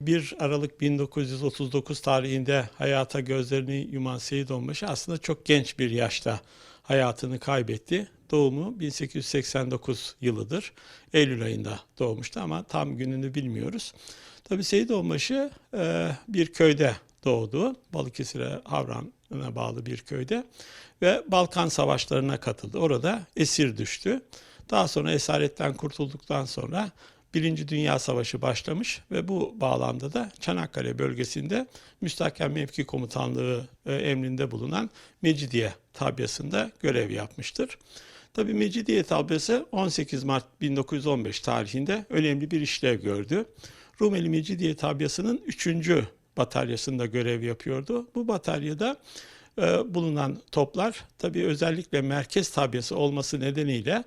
1 Aralık 1939 tarihinde hayata gözlerini yuman Seyit Onbaşı aslında çok genç bir yaşta hayatını kaybetti. Doğumu 1889 yılıdır. Eylül ayında doğmuştu ama tam gününü bilmiyoruz. Tabii Seyit Onbaşı e, bir köyde doğdu. Balıkesir'e Havran'a bağlı bir köyde ve Balkan Savaşlarına katıldı. Orada esir düştü. Daha sonra esaretten kurtulduktan sonra Birinci Dünya Savaşı başlamış ve bu bağlamda da Çanakkale bölgesinde Müstahkem Mevki Komutanlığı e, emrinde bulunan Mecidiye tabyasında görev yapmıştır. Tabii Mecidiye tabyası 18 Mart 1915 tarihinde önemli bir işlev gördü. Rumeli Mecidiye tabyasının 3. bataryasında görev yapıyordu. Bu bataryada e, bulunan toplar tabii özellikle merkez tabyası olması nedeniyle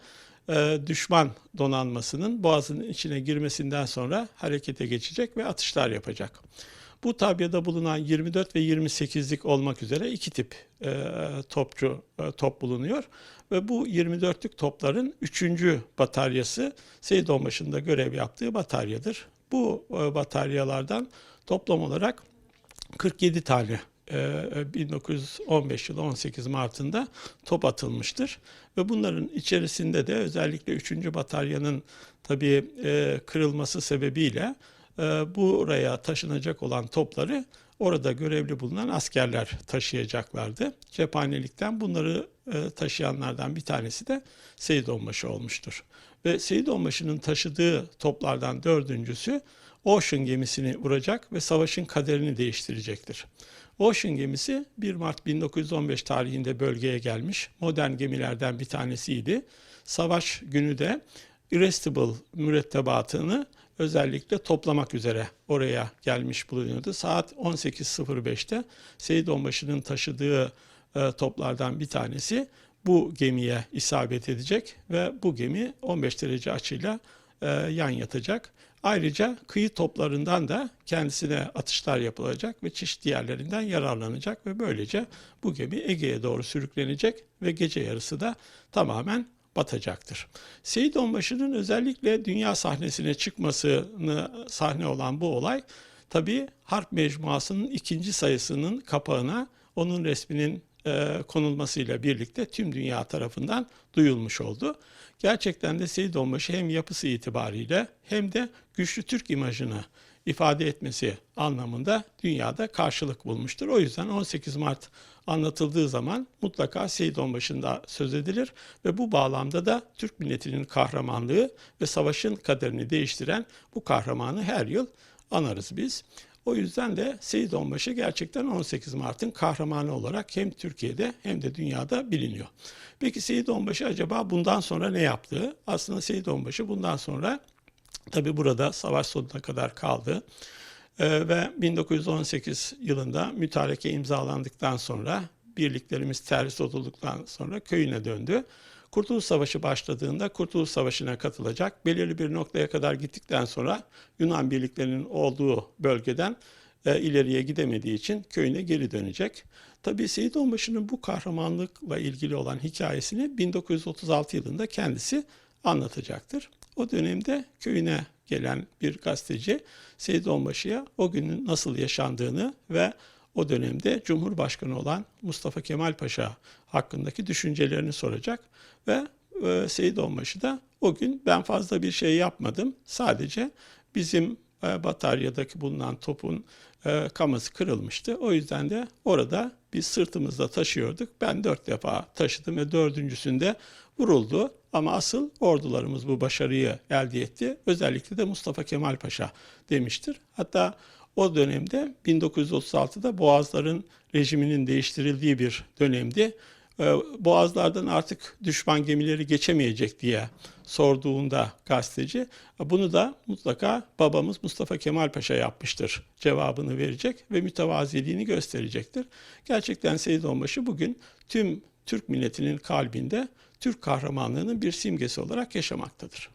e, düşman donanmasının boğazının içine girmesinden sonra harekete geçecek ve atışlar yapacak. Bu tabyada bulunan 24 ve 28'lik olmak üzere iki tip e, topçu e, top bulunuyor ve bu 24'lük topların 3. bataryası Seyit Onbaşı'nda görev yaptığı bataryadır. Bu e, bataryalardan toplam olarak 47 tane 1915 yılı 18 Mart'ında top atılmıştır. Ve bunların içerisinde de özellikle 3. bataryanın tabii e, kırılması sebebiyle e, buraya taşınacak olan topları orada görevli bulunan askerler taşıyacaklardı. Cephanelikten bunları e, taşıyanlardan bir tanesi de Seyit Onbaşı olmuştur. Ve Seyit Onbaşı'nın taşıdığı toplardan dördüncüsü Ocean gemisini vuracak ve savaşın kaderini değiştirecektir. Ocean gemisi 1 Mart 1915 tarihinde bölgeye gelmiş modern gemilerden bir tanesiydi. Savaş günü de Irresistible mürettebatını özellikle toplamak üzere oraya gelmiş bulunuyordu. Saat 18.05'te Seyit Onbaşı'nın taşıdığı e, toplardan bir tanesi bu gemiye isabet edecek ve bu gemi 15 derece açıyla e, yan yatacak. Ayrıca kıyı toplarından da kendisine atışlar yapılacak ve çeşitli yerlerinden yararlanacak ve böylece bu gemi Ege'ye doğru sürüklenecek ve gece yarısı da tamamen batacaktır. Seyit Onbaşı'nın özellikle dünya sahnesine çıkmasını sahne olan bu olay tabi Harp Mecmuası'nın ikinci sayısının kapağına onun resminin e, konulmasıyla birlikte tüm dünya tarafından duyulmuş oldu. Gerçekten de Seyit Onbaşı hem yapısı itibariyle hem de güçlü Türk imajını ifade etmesi anlamında dünyada karşılık bulmuştur. O yüzden 18 Mart anlatıldığı zaman mutlaka Seyit Onbaşı'nda söz edilir ve bu bağlamda da Türk milletinin kahramanlığı ve savaşın kaderini değiştiren bu kahramanı her yıl anarız biz. O yüzden de Seyit Onbaşı gerçekten 18 Mart'ın kahramanı olarak hem Türkiye'de hem de dünyada biliniyor. Peki Seyit Onbaşı acaba bundan sonra ne yaptı? Aslında Seyit Onbaşı bundan sonra tabi burada savaş sonuna kadar kaldı. Ee, ve 1918 yılında mütareke imzalandıktan sonra birliklerimiz terhis olduktan sonra köyüne döndü. Kurtuluş Savaşı başladığında Kurtuluş Savaşı'na katılacak. Belirli bir noktaya kadar gittikten sonra Yunan birliklerinin olduğu bölgeden e, ileriye gidemediği için köyüne geri dönecek. Tabii Seyit Onbaşı'nın bu kahramanlıkla ilgili olan hikayesini 1936 yılında kendisi anlatacaktır. O dönemde köyüne gelen bir gazeteci Seyit Onbaşı'ya o günün nasıl yaşandığını ve o dönemde Cumhurbaşkanı olan Mustafa Kemal Paşa hakkındaki düşüncelerini soracak ve e, Seyit Onbaşı da o gün ben fazla bir şey yapmadım. Sadece bizim e, bataryadaki bulunan topun e, kaması kırılmıştı. O yüzden de orada biz sırtımızda taşıyorduk. Ben dört defa taşıdım ve dördüncüsünde vuruldu. Ama asıl ordularımız bu başarıyı elde etti. Özellikle de Mustafa Kemal Paşa demiştir. Hatta o dönemde 1936'da Boğazların rejiminin değiştirildiği bir dönemdi. Ee, Boğazlardan artık düşman gemileri geçemeyecek diye sorduğunda gazeteci bunu da mutlaka babamız Mustafa Kemal Paşa yapmıştır cevabını verecek ve mütevaziliğini gösterecektir. Gerçekten Seyit Onbaşı bugün tüm Türk milletinin kalbinde Türk kahramanlığının bir simgesi olarak yaşamaktadır.